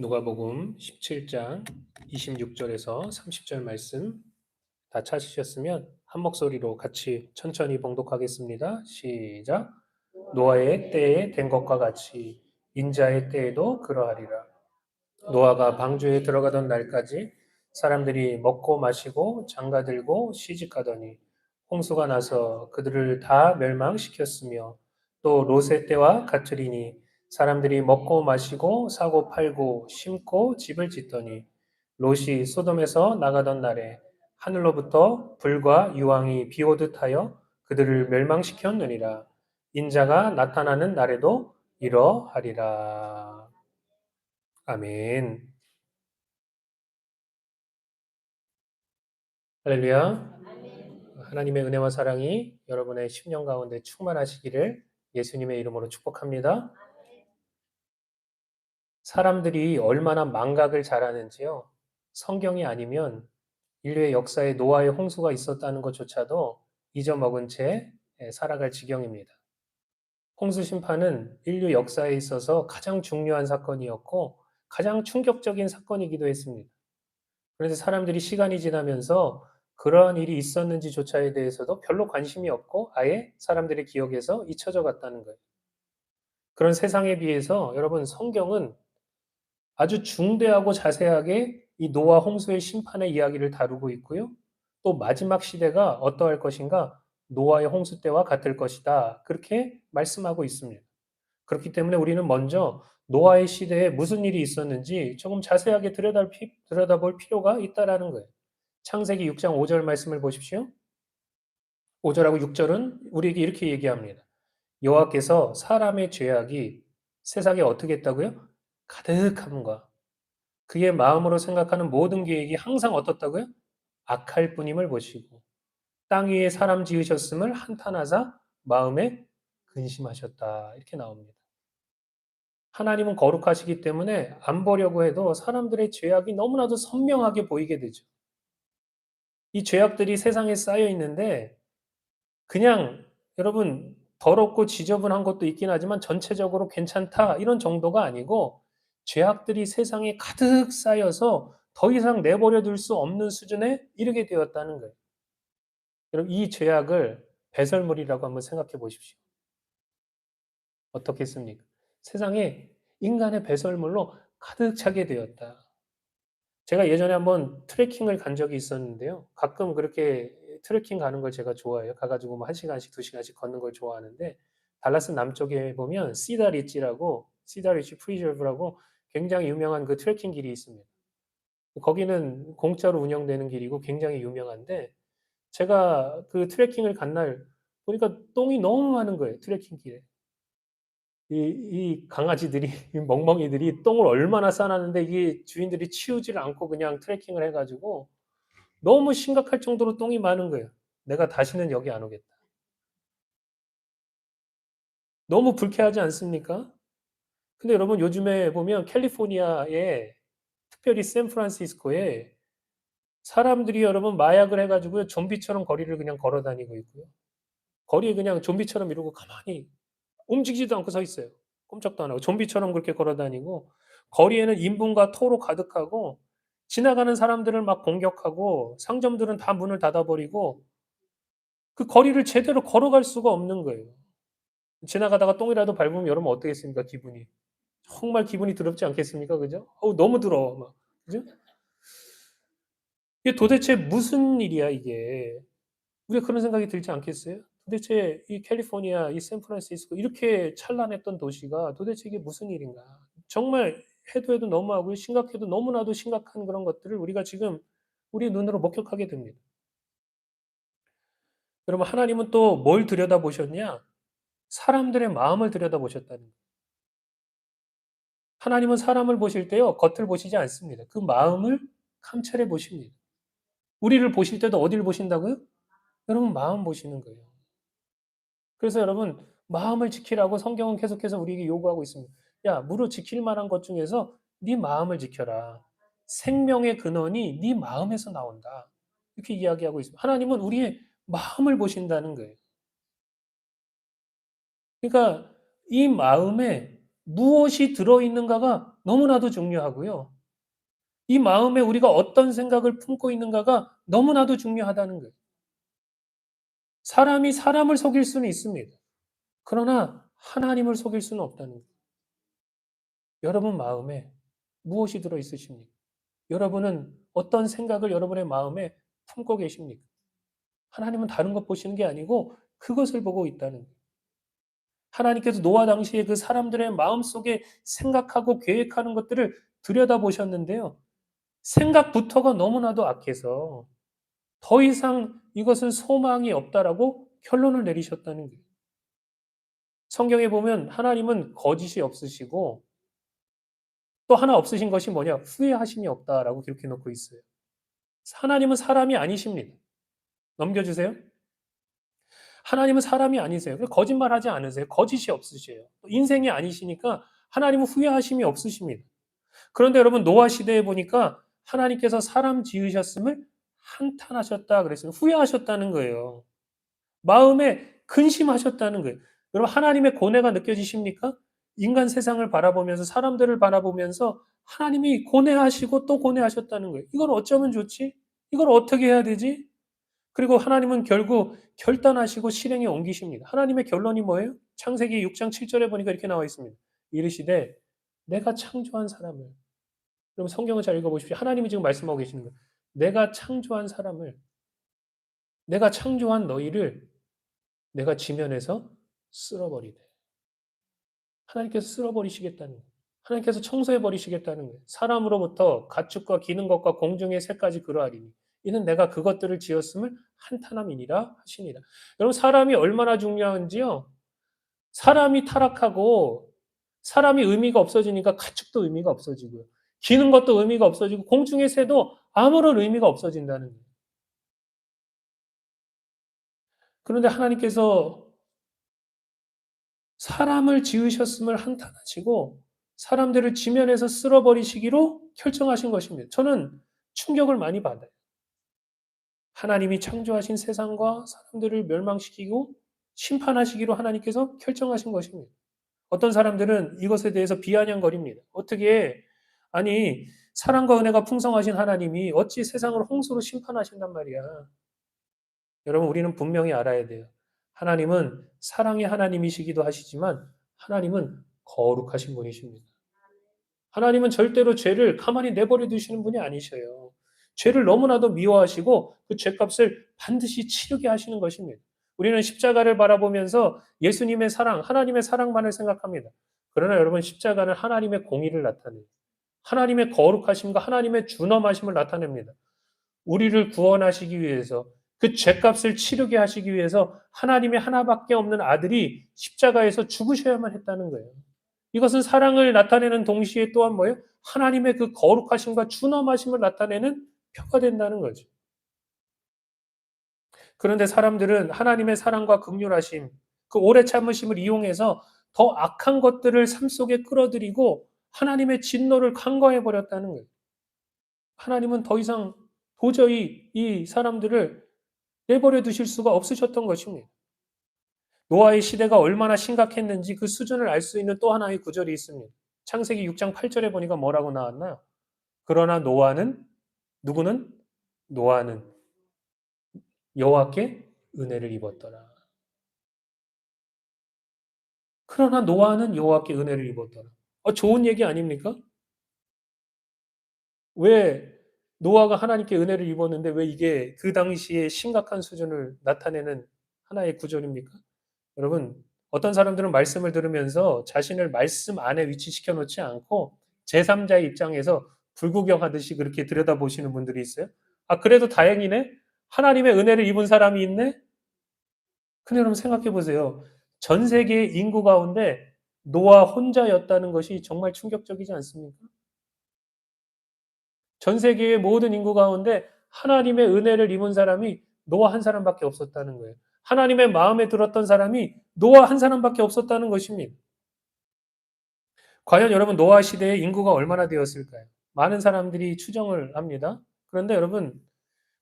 누가복음 17장 26절에서 30절 말씀 다 찾으셨으면 한 목소리로 같이 천천히 봉독하겠습니다. 시작. 노아의 때에 된 것과 같이 인자의 때에도 그러하리라. 노아가 방주에 들어가던 날까지 사람들이 먹고 마시고 장가들고 시집가더니 홍수가 나서 그들을 다 멸망시켰으며 또 롯의 때와 같으리니 사람들이 먹고 마시고 사고 팔고 심고 집을 짓더니 롯이 소돔에서 나가던 날에 하늘로부터 불과 유황이 비오듯 하여 그들을 멸망시켰느니라. 인자가 나타나는 날에도 이러하리라. 아멘. 할렐루야. 하나님의 은혜와 사랑이 여러분의 10년 가운데 충만하시기를 예수님의 이름으로 축복합니다. 사람들이 얼마나 망각을 잘하는지요. 성경이 아니면 인류의 역사에 노아의 홍수가 있었다는 것조차도 잊어먹은 채 살아갈 지경입니다. 홍수 심판은 인류 역사에 있어서 가장 중요한 사건이었고 가장 충격적인 사건이기도 했습니다. 그런데 사람들이 시간이 지나면서 그러한 일이 있었는지조차에 대해서도 별로 관심이 없고 아예 사람들의 기억에서 잊혀져 갔다는 거예요. 그런 세상에 비해서 여러분 성경은 아주 중대하고 자세하게 이 노아 홍수의 심판의 이야기를 다루고 있고요. 또 마지막 시대가 어떠할 것인가? 노아의 홍수 때와 같을 것이다. 그렇게 말씀하고 있습니다. 그렇기 때문에 우리는 먼저 노아의 시대에 무슨 일이 있었는지 조금 자세하게 들여다 볼 필요가 있다라는 거예요. 창세기 6장 5절 말씀을 보십시오. 5절하고 6절은 우리에게 이렇게 얘기합니다. 여호와께서 사람의 죄악이 세상에 어떻게 했다고요? 가득함과 그의 마음으로 생각하는 모든 계획이 항상 어떻다고요? 악할 뿐임을 보시고 땅 위에 사람 지으셨음을 한탄하사 마음에 근심하셨다. 이렇게 나옵니다. 하나님은 거룩하시기 때문에 안 보려고 해도 사람들의 죄악이 너무나도 선명하게 보이게 되죠. 이 죄악들이 세상에 쌓여 있는데 그냥 여러분 더럽고 지저분한 것도 있긴 하지만 전체적으로 괜찮다 이런 정도가 아니고 죄악들이 세상에 가득 쌓여서 더 이상 내버려 둘 수 없는 수준에 이르게 되었다는 거예요. 여러분 이 죄악을 배설물이라고 한번 생각해 보십시오. 어떻겠습니까? 세상에 인간의 배설물로 가득 차게 되었다. 제가 예전에 한번 트레킹을 간 적이 있었는데요. 가끔 그렇게 트레킹 가는 걸 제가 좋아해요. 가가지고 뭐 1시간씩, 2시간씩 걷는 걸 좋아하는데, 달라스 남쪽에 보면 시다 리치라고, 시다 리치 프리저브라고 굉장히 유명한 그 트레킹 길이 있습니다. 거기는 공짜로 운영되는 길이고 굉장히 유명한데, 제가 그 트레킹을 간 날 보니까 똥이 너무 많은 거예요. 트레킹 길에. 이, 이 강아지들이, 이 멍멍이들이 똥을 얼마나 싸놨는데 이게 주인들이 치우지를 않고 그냥 트레킹을 해가지고 너무 심각할 정도로 똥이 많은 거예요. 내가 다시는 여기 안 오겠다. 너무 불쾌하지 않습니까? 근데 여러분 요즘에 보면 캘리포니아에 특별히 샌프란시스코에 사람들이 여러분 마약을 해가지고 좀비처럼 거리를 그냥 걸어 다니고 있고요. 거리에 그냥 좀비처럼 이러고 가만히 움직이지도 않고 서 있어요. 꼼짝도 안 하고 좀비처럼 그렇게 걸어 다니고 거리에는 인분과 토로 가득하고 지나가는 사람들을 막 공격하고 상점들은 다 문을 닫아버리고 그 거리를 제대로 걸어갈 수가 없는 거예요. 지나가다가 똥이라도 밟으면 여러분 어떻겠습니까? 기분이. 정말 기분이 더럽지 않겠습니까? 그죠? 어우, 너무 더러워. 막. 그죠? 이게 도대체 무슨 일이야, 이게. 우리가 그런 생각이 들지 않겠어요? 도대체 이 캘리포니아, 이 샌프란시스코 이렇게 찬란했던 도시가 도대체 이게 무슨 일인가? 정말 해도 해도 너무하고 심각해도 너무나도 심각한 그런 것들을 우리가 지금 우리 눈으로 목격하게 됩니다. 여러분 하나님은 또 뭘 들여다보셨냐? 사람들의 마음을 들여다보셨다는 거예요. 하나님은 사람을 보실 때요 겉을 보시지 않습니다. 그 마음을 감찰해 보십니다. 우리를 보실 때도 어디를 보신다고요? 여러분 마음 보시는 거예요. 그래서 여러분 마음을 지키라고 성경은 계속해서 우리에게 요구하고 있습니다. 야, 무릇 지킬 만한 것 중에서 네 마음을 지켜라. 생명의 근원이 네 마음에서 나온다. 이렇게 이야기하고 있습니다. 하나님은 우리의 마음을 보신다는 거예요. 그러니까 이 마음에 무엇이 들어있는가가 너무나도 중요하고요. 이 마음에 우리가 어떤 생각을 품고 있는가가 너무나도 중요하다는 거예요. 사람이 사람을 속일 수는 있습니다. 그러나 하나님을 속일 수는 없다는 거예요. 여러분 마음에 무엇이 들어 있으십니까? 여러분은 어떤 생각을 여러분의 마음에 품고 계십니까? 하나님은 다른 것 보시는 게 아니고 그것을 보고 있다는 거예요. 하나님께서 노아 당시에 그 사람들의 마음속에 생각하고 계획하는 것들을 들여다보셨는데요. 생각부터가 너무나도 악해서 더 이상 이것은 소망이 없다라고 결론을 내리셨다는 거예요. 성경에 보면 하나님은 거짓이 없으시고 또 하나 없으신 것이 뭐냐? 후회하심이 없다라고 기록해 놓고 있어요. 하나님은 사람이 아니십니다. 넘겨주세요. 하나님은 사람이 아니세요. 거짓말하지 않으세요. 거짓이 없으세요. 인생이 아니시니까 하나님은 후회하심이 없으십니다. 그런데 여러분 노아 시대에 보니까 하나님께서 사람 지으셨음을 한탄하셨다 그랬어요. 후회하셨다는 거예요. 마음에 근심하셨다는 거예요. 여러분 하나님의 고뇌가 느껴지십니까? 인간 세상을 바라보면서 사람들을 바라보면서 하나님이 고뇌하시고 또 고뇌하셨다는 거예요. 이걸 어쩌면 좋지? 이걸 어떻게 해야 되지? 그리고 하나님은 결국 결단하시고 실행에 옮기십니다. 하나님의 결론이 뭐예요? 창세기 6장 7절에 보니까 이렇게 나와 있습니다. 이르시되 내가 창조한 사람을 여러분 성경을 잘 읽어보십시오. 하나님이 지금 말씀하고 계시는 거예요. 내가 창조한 사람을 내가 창조한 너희를 내가 지면에서 쓸어버리되 하나님께서 쓸어버리시겠다는 거예요. 하나님께서 청소해 버리시겠다는 거예요. 사람으로부터 가축과 기는 것과 공중의 새까지 그러하리니 이는 내가 그것들을 지었음을 한탄함이니라 하시니라. 여러분 사람이 얼마나 중요한지요. 사람이 타락하고 사람이 의미가 없어지니까 가축도 의미가 없어지고요. 기는 것도 의미가 없어지고 공중의 새도 아무런 의미가 없어진다는. 그런데 하나님께서 사람을 지으셨음을 한탄하시고 사람들을 지면에서 쓸어버리시기로 결정하신 것입니다. 저는 충격을 많이 받아요. 하나님이 창조하신 세상과 사람들을 멸망시키고 심판하시기로 하나님께서 결정하신 것입니다. 어떤 사람들은 이것에 대해서 비아냥거립니다. 어떻게 아니 사랑과 은혜가 풍성하신 하나님이 어찌 세상을 홍수로 심판하신단 말이야. 여러분 우리는 분명히 알아야 돼요. 하나님은 사랑의 하나님이시기도 하시지만 하나님은 거룩하신 분이십니다. 하나님은 절대로 죄를 가만히 내버려 두시는 분이 아니셔요. 죄를 너무나도 미워하시고 그 죄값을 반드시 치르게 하시는 것입니다. 우리는 십자가를 바라보면서 예수님의 사랑, 하나님의 사랑만을 생각합니다. 그러나 여러분 십자가는 하나님의 공의를 나타내요. 하나님의 거룩하심과 하나님의 준엄하심을 나타냅니다. 우리를 구원하시기 위해서 그 죄값을 치르게 하시기 위해서 하나님의 하나밖에 없는 아들이 십자가에서 죽으셔야만 했다는 거예요. 이것은 사랑을 나타내는 동시에 또한 뭐예요? 하나님의 그 거룩하심과 준엄하심을 나타내는 표가 된다는 거죠. 그런데 사람들은 하나님의 사랑과 극률하심, 그 오래 참으심을 이용해서 더 악한 것들을 삶 속에 끌어들이고 하나님의 진노를 간과해 버렸다는 거예요. 하나님은 더 이상 도저히 이 사람들을 내버려 두실 수가 없으셨던 것입니다. 노아의 시대가 얼마나 심각했는지 그 수준을 알 수 있는 또 하나의 구절이 있습니다. 창세기 6장 8절에 보니까 뭐라고 나왔나요? 그러나 노아는 누구는 노아는 여호와께 은혜를 입었더라. 그러나 노아는 여호와께 은혜를 입었더라. 어, 좋은 얘기 아닙니까? 왜 노아가 하나님께 은혜를 입었는데 왜 이게 그 당시에 심각한 수준을 나타내는 하나의 구절입니까? 여러분, 어떤 사람들은 말씀을 들으면서 자신을 말씀 안에 위치시켜 놓지 않고 제3자의 입장에서 불구경하듯이 그렇게 들여다보시는 분들이 있어요. 아, 그래도 다행이네? 하나님의 은혜를 입은 사람이 있네? 근데 여러분 생각해 보세요. 전 세계의 인구 가운데 노아 혼자였다는 것이 정말 충격적이지 않습니까? 전 세계의 모든 인구 가운데 하나님의 은혜를 입은 사람이 노아 한 사람밖에 없었다는 거예요. 하나님의 마음에 들었던 사람이 노아 한 사람밖에 없었다는 것입니다. 과연 여러분 노아 시대에 인구가 얼마나 되었을까요? 많은 사람들이 추정을 합니다. 그런데 여러분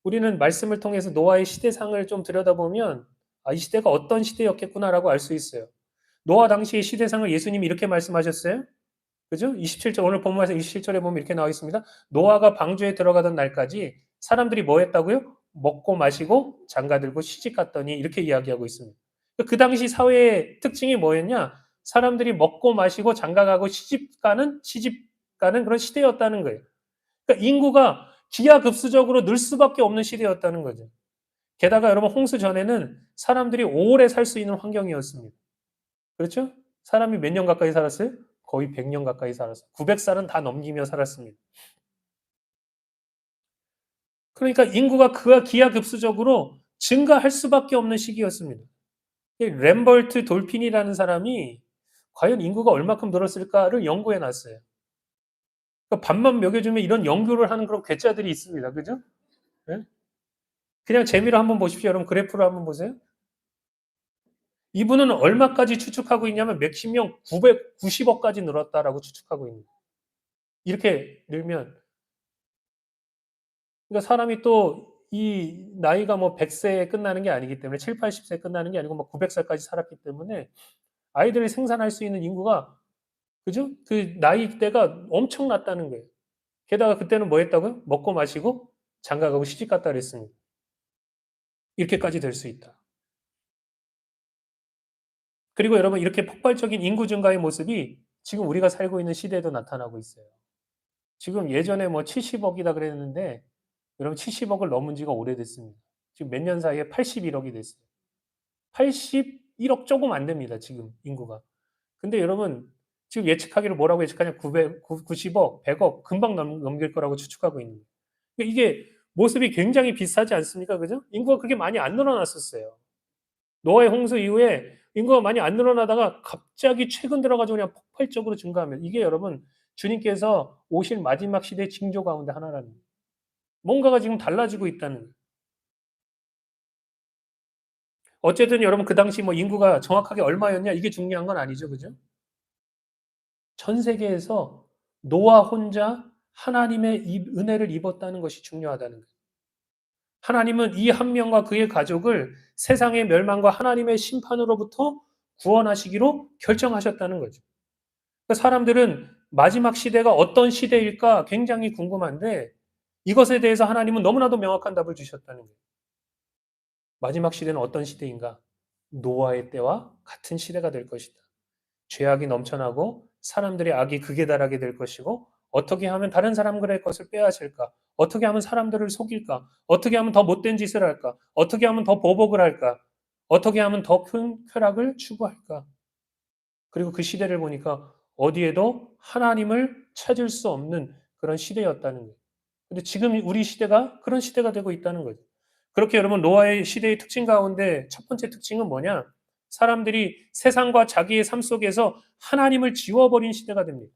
우리는 말씀을 통해서 노아의 시대상을 좀 들여다보면 아, 이 시대가 어떤 시대였겠구나라고 알 수 있어요. 노아 당시의 시대상을 예수님이 이렇게 말씀하셨어요. 그죠? 27절 오늘 본문에서 27절에 보면 이렇게 나와 있습니다. 노아가 방주에 들어가던 날까지 사람들이 뭐 했다고요? 먹고 마시고 장가 들고 시집 갔더니 이렇게 이야기하고 있습니다. 그 당시 사회의 특징이 뭐였냐? 사람들이 먹고 마시고 장가 가고 시집 가는 시집 가는 그런 시대였다는 거예요. 그러니까 인구가 기하급수적으로 늘 수밖에 없는 시대였다는 거죠. 게다가 여러분 홍수 전에는 사람들이 오래 살 수 있는 환경이었습니다. 그렇죠? 사람이 몇 년 가까이 살았어요? 거의 100년 가까이 살았어요. 900살은 다 넘기며 살았습니다. 그러니까 인구가 그와 기하급수적으로 증가할 수밖에 없는 시기였습니다. 램벌트 돌핀이라는 사람이 과연 인구가 얼마큼 늘었을까를 연구해 놨어요. 그러니까 밥만 먹여주면 이런 연구를 하는 그런 괴짜들이 있습니다. 그죠? 네? 그냥 재미로 한번 보십시오. 여러분 그래프로 한번 보세요. 이분은 얼마까지 추측하고 있냐면 명 990억까지 늘었다라고 추측하고 있는. 이렇게 늘면 그러니까 사람이 또 이 나이가 뭐 100세에 끝나는 게 아니기 때문에 7, 80세 끝나는 게 아니고 뭐 900살까지 살았기 때문에 아이들이 생산할 수 있는 인구가 그죠? 그 나이대가 엄청 낮다는 거예요. 게다가 그때는 뭐 했다고요? 먹고 마시고 장가가고 시집 갔다 그랬습니다. 이렇게까지 될 수 있다. 그리고 여러분 이렇게 폭발적인 인구 증가의 모습이 지금 우리가 살고 있는 시대에도 나타나고 있어요. 지금 예전에 뭐 70억이다 그랬는데 여러분 70억을 넘은 지가 오래됐습니다. 지금 몇 년 사이에 81억이 됐어요. 81억 조금 안 됩니다. 지금 인구가. 근데 여러분 지금 예측하기를 뭐라고 예측하냐 900, 90억, 100억 금방 넘길 거라고 추측하고 있는 거예요. 그러니까 이게 모습이 굉장히 비슷하지 않습니까? 그죠? 인구가 그렇게 많이 안 늘어났었어요. 노아의 홍수 이후에 인구가 많이 안 늘어나다가 갑자기 최근 들어가지고 그냥 폭발적으로 증가하면 이게 여러분 주님께서 오실 마지막 시대의 징조 가운데 하나라는 거예요. 뭔가가 지금 달라지고 있다는 거예요. 어쨌든 여러분 그 당시 뭐 인구가 정확하게 얼마였냐 이게 중요한 건 아니죠. 그죠? 전 세계에서 노아 혼자 하나님의 은혜를 입었다는 것이 중요하다는 거예요. 하나님은 이 한 명과 그의 가족을 세상의 멸망과 하나님의 심판으로부터 구원하시기로 결정하셨다는 거죠. 그러니까 사람들은 마지막 시대가 어떤 시대일까 굉장히 궁금한데 이것에 대해서 하나님은 너무나도 명확한 답을 주셨다는 거예요. 마지막 시대는 어떤 시대인가? 노아의 때와 같은 시대가 될 것이다. 죄악이 넘쳐나고 사람들의 악이 극에 달하게 될 것이고 어떻게 하면 다른 사람들의 것을 빼앗을까? 어떻게 하면 사람들을 속일까? 어떻게 하면 더 못된 짓을 할까? 어떻게 하면 더 보복을 할까? 어떻게 하면 더 큰 쾌락을 추구할까? 그리고 그 시대를 보니까 어디에도 하나님을 찾을 수 없는 그런 시대였다는 거예요. 근데 지금 우리 시대가 그런 시대가 되고 있다는 거죠. 그렇게 여러분 노아의 시대의 특징 가운데 첫 번째 특징은 뭐냐? 사람들이 세상과 자기의 삶 속에서 하나님을 지워버린 시대가 됩니다.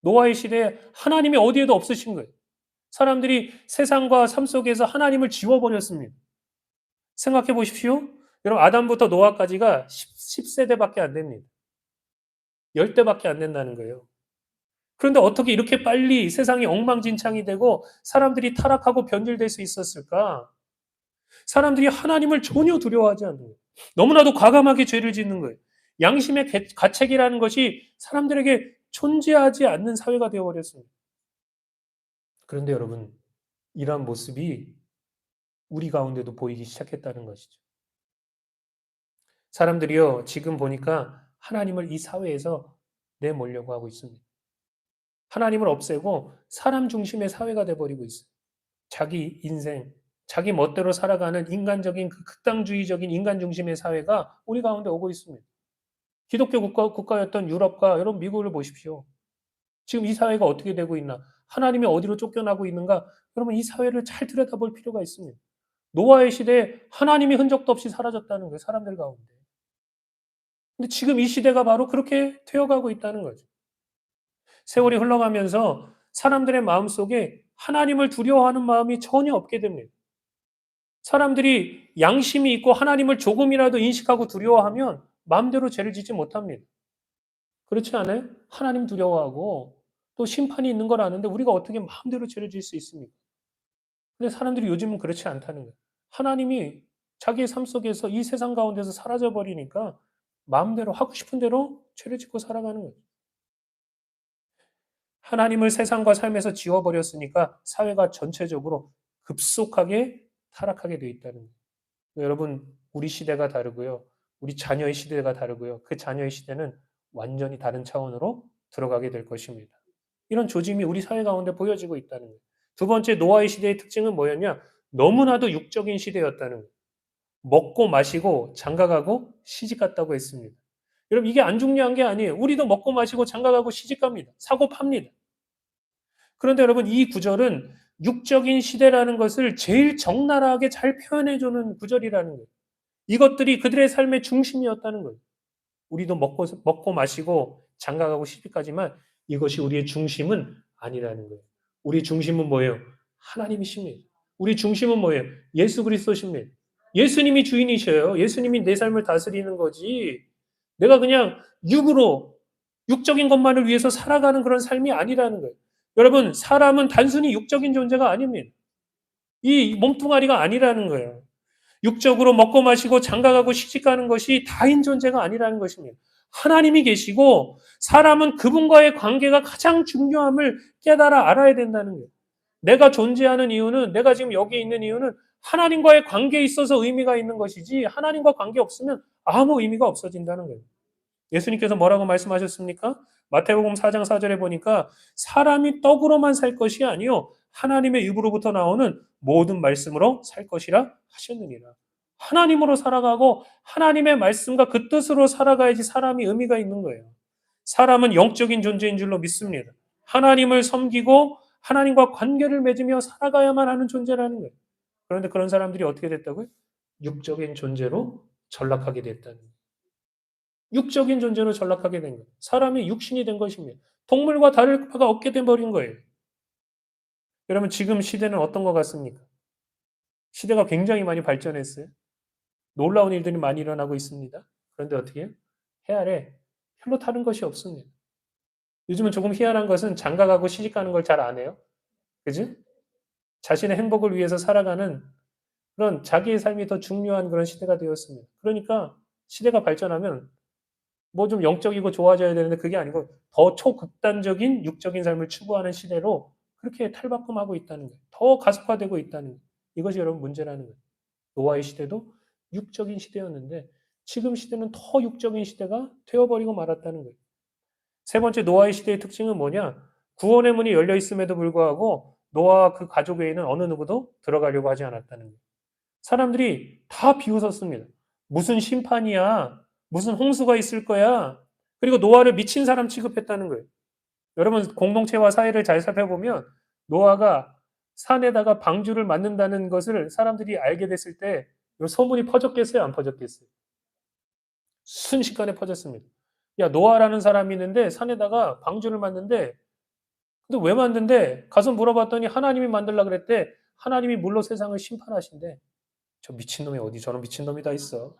노아의 시대에 하나님이 어디에도 없으신 거예요. 사람들이 세상과 삶 속에서 하나님을 지워버렸습니다. 생각해 보십시오. 여러분, 아담부터 노아까지가 10, 세대밖에안 됩니다. 10대밖에 안 된다는 거예요. 그런데 어떻게 이렇게 빨리 세상이 엉망진창이 되고 사람들이 타락하고 변질될 수 있었을까? 사람들이 하나님을 전혀 두려워하지 않는 거예요. 너무나도 과감하게 죄를 짓는 거예요. 양심의 가책이라는 것이 사람들에게 존재하지 않는 사회가 되어버렸습니다. 그런데 여러분, 이러한 모습이 우리 가운데도 보이기 시작했다는 것이죠. 사람들이요, 지금 보니까 하나님을 이 사회에서 내몰려고 하고 있습니다. 하나님을 없애고 사람 중심의 사회가 돼버리고 있어요. 자기 인생, 자기 멋대로 살아가는 인간적인 그 극단주의적인 인간 중심의 사회가 우리 가운데 오고 있습니다. 기독교 국가, 국가였던 유럽과 여러분 미국을 보십시오. 지금 이 사회가 어떻게 되고 있나? 하나님이 어디로 쫓겨나고 있는가? 여러분 이 사회를 잘 들여다볼 필요가 있습니다. 노아의 시대에 하나님이 흔적도 없이 사라졌다는 거예요. 사람들 가운데. 근데 지금 이 시대가 바로 그렇게 되어가고 있다는 거죠. 세월이 흘러가면서 사람들의 마음 속에 하나님을 두려워하는 마음이 전혀 없게 됩니다. 사람들이 양심이 있고 하나님을 조금이라도 인식하고 두려워하면 마음대로 죄를 짓지 못합니다. 그렇지 않아요? 하나님 두려워하고 또 심판이 있는 걸 아는데 우리가 어떻게 마음대로 죄를 지을 수 있습니까? 근데 사람들이 요즘은 그렇지 않다는 거예요. 하나님이 자기의 삶 속에서 이 세상 가운데서 사라져 버리니까 마음대로 하고 싶은 대로 죄를 짓고 살아가는 거죠. 하나님을 세상과 삶에서 지워버렸으니까 사회가 전체적으로 급속하게 타락하게 되어 있다는 거예요. 여러분, 우리 시대가 다르고요. 우리 자녀의 시대가 다르고요. 그 자녀의 시대는 완전히 다른 차원으로 들어가게 될 것입니다. 이런 조짐이 우리 사회 가운데 보여지고 있다는 거예요. 두 번째 노아의 시대의 특징은 뭐였냐? 너무나도 육적인 시대였다는 거예요. 먹고 마시고 장가가고 시집갔다고 했습니다. 여러분 이게 안 중요한 게 아니에요. 우리도 먹고 마시고 장가가고 시집갑니다. 사고 팝니다. 그런데 여러분 이 구절은 육적인 시대라는 것을 제일 적나라하게 잘 표현해주는 구절이라는 거예요. 이것들이 그들의 삶의 중심이었다는 거예요. 우리도 먹고, 먹고 마시고 장가가고 시집가지만 이것이 우리의 중심은 아니라는 거예요. 우리 중심은 뭐예요? 하나님이십니다. 우리 중심은 뭐예요? 예수 그리스도십니다. 예수님이 주인이셔요. 예수님이 내 삶을 다스리는 거지. 내가 그냥 육으로 육적인 것만을 위해서 살아가는 그런 삶이 아니라는 거예요. 여러분, 사람은 단순히 육적인 존재가 아닙니다. 이 몸뚱아리가 아니라는 거예요. 육적으로 먹고 마시고 장가가고 시집가는 것이 다인 존재가 아니라는 것입니다. 하나님이 계시고 사람은 그분과의 관계가 가장 중요함을 깨달아 알아야 된다는 거예요. 내가 존재하는 이유는 내가 지금 여기 있는 이유는 하나님과의 관계에 있어서 의미가 있는 것이지 하나님과 관계 없으면 아무 의미가 없어진다는 거예요. 예수님께서 뭐라고 말씀하셨습니까? 마태복음 4장 4절에 보니까 사람이 떡으로만 살 것이 아니요 하나님의 입으로부터 나오는 모든 말씀으로 살 것이라 하셨느니라. 하나님으로 살아가고 하나님의 말씀과 그 뜻으로 살아가야지 사람이 의미가 있는 거예요. 사람은 영적인 존재인 줄로 믿습니다. 하나님을 섬기고 하나님과 관계를 맺으며 살아가야만 하는 존재라는 거예요. 그런데 그런 사람들이 어떻게 됐다고요? 육적인 존재로 전락하게 됐다는 거예요. 육적인 존재로 전락하게 된 거예요. 사람이 육신이 된 것입니다. 동물과 다를 바가 없게 돼버린 거예요. 여러분 지금 시대는 어떤 것 같습니까? 시대가 굉장히 많이 발전했어요. 놀라운 일들이 많이 일어나고 있습니다. 그런데 어떻게 해요? 해 아래 별로 다른 것이 없습니다. 요즘은 조금 희한한 것은 장가가고 시집가는 걸 잘 안 해요. 그지? 자신의 행복을 위해서 살아가는 그런 자기의 삶이 더 중요한 그런 시대가 되었습니다. 그러니까 시대가 발전하면 뭐 좀 영적이고 좋아져야 되는데 그게 아니고 더 초극단적인 육적인 삶을 추구하는 시대로 그렇게 탈바꿈하고 있다는 거예요. 더 가속화되고 있다는 거예요. 이것이 여러분 문제라는 거예요. 노아의 시대도 육적인 시대였는데 지금 시대는 더 육적인 시대가 되어버리고 말았다는 거예요. 세 번째 노아의 시대의 특징은 뭐냐? 구원의 문이 열려 있음에도 불구하고 노아와 그 가족 외에는 어느 누구도 들어가려고 하지 않았다는 거예요. 사람들이 다 비웃었습니다. 무슨 심판이야? 무슨 홍수가 있을 거야? 그리고 노아를 미친 사람 취급했다는 거예요. 여러분 공동체와 사회를 잘 살펴보면 노아가 산에다가 방주를 만든다는 것을 사람들이 알게 됐을 때 소문이 퍼졌겠어요? 안 퍼졌겠어요? 순식간에 퍼졌습니다. 야, 노아라는 사람이 있는데 산에다가 방주를 만든데 근데 왜 만든데? 가서 물어봤더니 하나님이 만들라 그랬대. 하나님이 물로 세상을 심판하신대. 저 미친놈이 어디 저런 미친놈이 다 있어.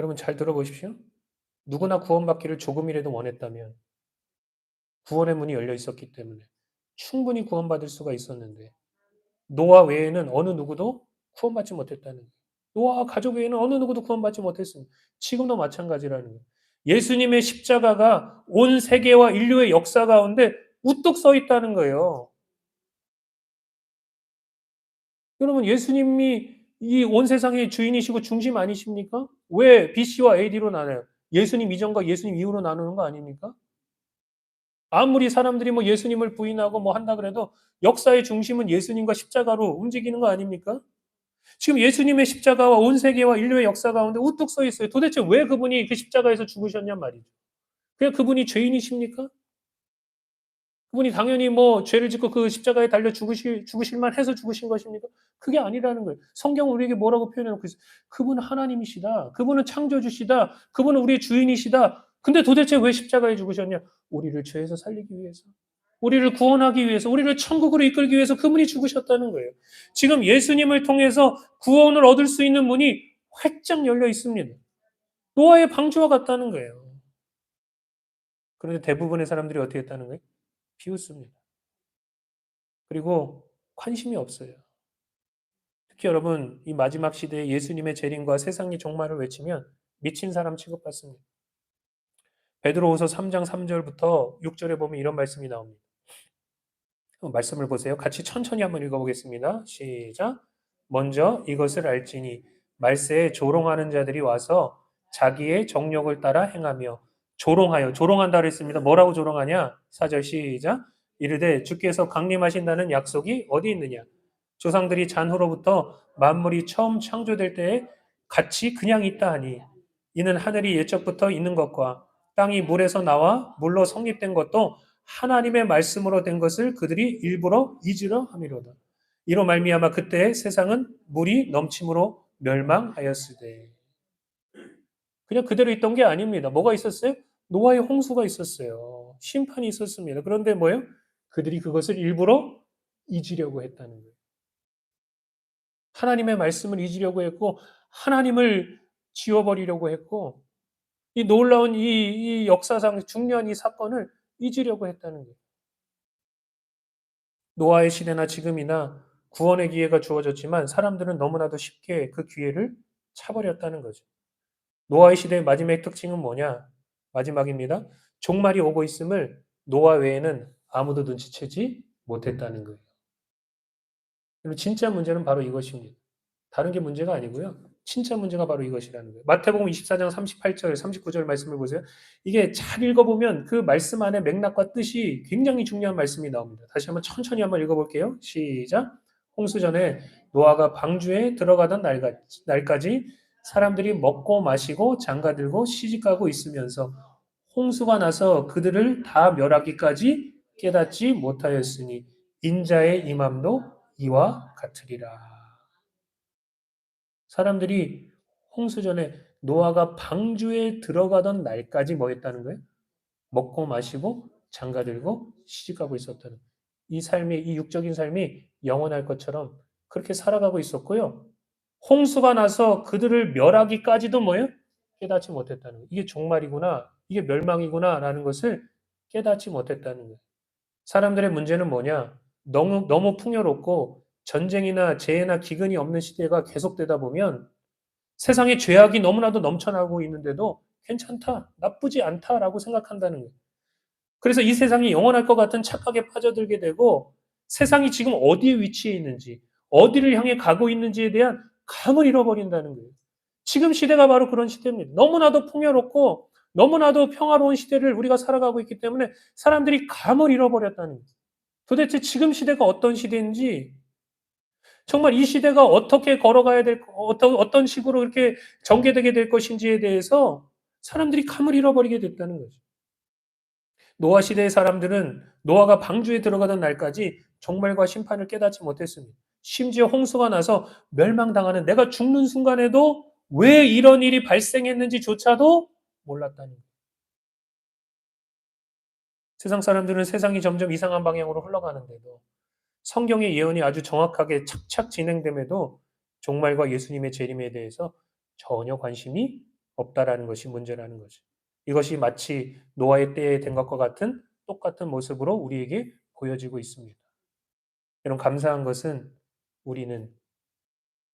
여러분 잘 들어보십시오. 누구나 구원받기를 조금이라도 원했다면 구원의 문이 열려 있었기 때문에 충분히 구원받을 수가 있었는데 노아 외에는 어느 누구도 구원받지 못했다는. 노아와 가족 외에는 어느 누구도 구원받지 못했습니다. 지금도 마찬가지라는 거예요. 예수님의 십자가가 온 세계와 인류의 역사 가운데 우뚝 서 있다는 거예요. 여러분, 예수님이 이 온 세상의 주인이시고 중심 아니십니까? 왜 BC와 AD로 나눠요? 예수님 이전과 예수님 이후로 나누는 거 아닙니까? 아무리 사람들이 뭐 예수님을 부인하고 뭐 한다 그래도 역사의 중심은 예수님과 십자가로 움직이는 거 아닙니까? 지금 예수님의 십자가와 온 세계와 인류의 역사 가운데 우뚝 서 있어요. 도대체 왜 그분이 그 십자가에서 죽으셨냔 말이죠. 그냥 그분이 죄인이십니까? 그분이 당연히 뭐 죄를 짓고 그 십자가에 달려 죽으실, 죽으실만 해서 죽으신 것입니까? 그게 아니라는 거예요. 성경은 우리에게 뭐라고 표현해놓고 있어요? 그분은 하나님이시다. 그분은 창조주시다. 그분은 우리의 주인이시다. 근데 도대체 왜 십자가에 죽으셨냐? 우리를 죄에서 살리기 위해서. 우리를 구원하기 위해서, 우리를 천국으로 이끌기 위해서 그분이 죽으셨다는 거예요. 지금 예수님을 통해서 구원을 얻을 수 있는 문이 활짝 열려 있습니다. 노아의 방주와 같다는 거예요. 그런데 대부분의 사람들이 어떻게 했다는 거예요? 비웃습니다. 그리고 관심이 없어요. 특히 여러분, 이 마지막 시대에 예수님의 재림과 세상의 종말을 외치면 미친 사람 취급받습니다. 베드로후서 3장 3절부터 6절에 보면 이런 말씀이 나옵니다. 말씀을 보세요. 같이 천천히 한번 읽어보겠습니다. 시작. 먼저 이것을 알지니 말세에 조롱하는 자들이 와서 자기의 정욕을 따라 행하며 조롱하여 조롱한다 그랬습니다. 뭐라고 조롱하냐? 4절 시작. 이르되 주께서 강림하신다는 약속이 어디 있느냐? 조상들이 잔후로부터 만물이 처음 창조될 때에 같이 그냥 있다 하니 이는 하늘이 예적부터 있는 것과 땅이 물에서 나와 물로 성립된 것도 하나님의 말씀으로 된 것을 그들이 일부러 잊으려 함이로다. 이로 말미암아 그때 세상은 물이 넘침으로 멸망하였으되 그냥 그대로 있던 게 아닙니다. 뭐가 있었어요? 노아의 홍수가 있었어요. 심판이 있었습니다. 그런데 뭐예요? 그들이 그것을 일부러 잊으려고 했다는 거예요. 하나님의 말씀을 잊으려고 했고 하나님을 지워버리려고 했고 이 놀라운 이, 이 역사상 중요한 이 사건을 잊으려고 했다는 거예요. 노아의 시대나 지금이나 구원의 기회가 주어졌지만 사람들은 너무나도 쉽게 그 기회를 차버렸다는 거죠. 노아의 시대의 마지막 특징은 뭐냐? 마지막입니다. 종말이 오고 있음을 노아 외에는 아무도 눈치채지 못했다는 거예요. 진짜 문제는 바로 이것입니다. 다른 게 문제가 아니고요. 진짜 문제가 바로 이것이라는 거예요. 마태복음 24장 38절, 39절 말씀을 보세요. 이게 잘 읽어보면 그 말씀 안에 맥락과 뜻이 굉장히 중요한 말씀이 나옵니다. 다시 한번 천천히 한번 읽어볼게요. 시작. 홍수 전에 노아가 방주에 들어가던 날까지 사람들이 먹고 마시고 장가들고 시집가고 있으면서 홍수가 나서 그들을 다 멸하기까지 깨닫지 못하였으니 인자의 임함도 이와 같으리라. 사람들이 홍수 전에 노아가 방주에 들어가던 날까지 뭐 했다는 거예요? 먹고 마시고 장가들고 시집가고 있었다는 이 삶이 이 육적인 삶이 영원할 것처럼 그렇게 살아가고 있었고요. 홍수가 나서 그들을 멸하기까지도 뭐예요? 깨닫지 못했다는 거예요. 이게 종말이구나. 이게 멸망이구나라는 것을 깨닫지 못했다는 거예요. 사람들의 문제는 뭐냐? 너무 너무 풍요롭고 전쟁이나 재해나 기근이 없는 시대가 계속되다 보면 세상에 죄악이 너무나도 넘쳐나고 있는데도 괜찮다, 나쁘지 않다라고 생각한다는 거예요. 그래서 이 세상이 영원할 것 같은 착각에 빠져들게 되고 세상이 지금 어디에 위치해 있는지, 어디를 향해 가고 있는지에 대한 감을 잃어버린다는 거예요. 지금 시대가 바로 그런 시대입니다. 너무나도 풍요롭고 너무나도 평화로운 시대를 우리가 살아가고 있기 때문에 사람들이 감을 잃어버렸다는 거예요. 도대체 지금 시대가 어떤 시대인지 정말 이 시대가 어떻게 걸어가야 될, 어떤, 어떤 식으로 이렇게 전개되게 될 것인지에 대해서 사람들이 감을 잃어버리게 됐다는 거죠. 노아 시대의 사람들은 노아가 방주에 들어가던 날까지 종말과 심판을 깨닫지 못했습니다. 심지어 홍수가 나서 멸망당하는 내가 죽는 순간에도 왜 이런 일이 발생했는지조차도 몰랐다는 거예요. 세상 사람들은 세상이 점점 이상한 방향으로 흘러가는데도 성경의 예언이 아주 정확하게 착착 진행됨에도 종말과 예수님의 재림에 대해서 전혀 관심이 없다라는 것이 문제라는 거죠. 이것이 마치 노아의 때에 된 것과 같은 똑같은 모습으로 우리에게 보여지고 있습니다. 여러분 감사한 것은 우리는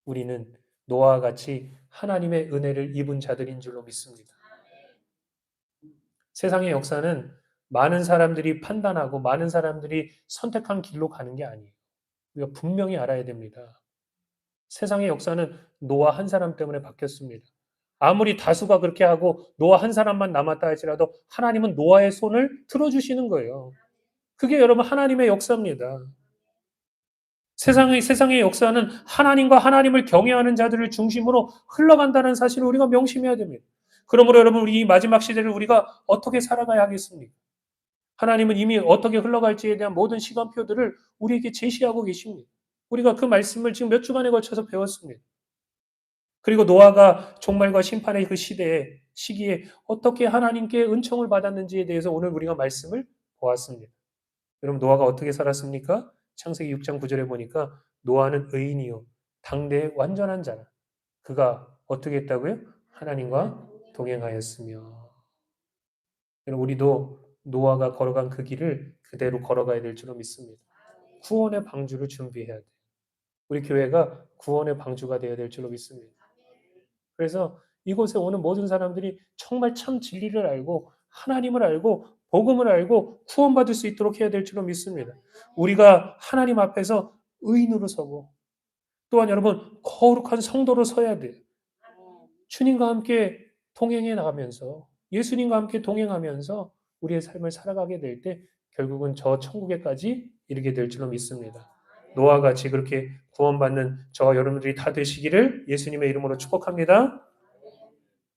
우리는 노아와 같이 하나님의 은혜를 입은 자들인 줄로 믿습니다. 세상의 역사는 많은 사람들이 판단하고 많은 사람들이 선택한 길로 가는 게 아니에요. 우리가 분명히 알아야 됩니다. 세상의 역사는 노아 한 사람 때문에 바뀌었습니다. 아무리 다수가 그렇게 하고 노아 한 사람만 남았다 할지라도 하나님은 노아의 손을 틀어주시는 거예요. 그게 여러분 하나님의 역사입니다. 세상의, 세상의 역사는 하나님과 하나님을 경외하는 자들을 중심으로 흘러간다는 사실을 우리가 명심해야 됩니다. 그러므로 여러분, 우리 마지막 시대를 우리가 어떻게 살아가야 하겠습니까? 하나님은 이미 어떻게 흘러갈지에 대한 모든 시간표들을 우리에게 제시하고 계십니다. 우리가 그 말씀을 지금 몇 주간에 걸쳐서 배웠습니다. 그리고 노아가 종말과 심판의 그 시대에 시기에 어떻게 하나님께 은총을 받았는지에 대해서 오늘 우리가 말씀을 보았습니다. 여러분 노아가 어떻게 살았습니까? 창세기 6장 9절에 보니까 노아는 의인이요 당대의 완전한 자라. 그가 어떻게 했다고요? 하나님과 동행하였으며. 우리도 노아가 걸어간 그 길을 그대로 걸어가야 될 줄로 믿습니다. 구원의 방주를 준비해야 돼. 우리 교회가 구원의 방주가 되어야 될 줄로 믿습니다. 그래서 이곳에 오는 모든 사람들이 정말 참 진리를 알고 하나님을 알고 복음을 알고 구원받을 수 있도록 해야 될 줄로 믿습니다. 우리가 하나님 앞에서 의인으로 서고 또한 여러분 거룩한 성도로 서야 돼요. 주님과 함께 동행해 나가면서 예수님과 함께 동행하면서 우리의 삶을 살아가게 될 때 결국은 저 천국에까지 이르게 될 줄로 믿습니다. 노아 같이 그렇게 구원받는 저와 여러분들이 다 되시기를 예수님의 이름으로 축복합니다.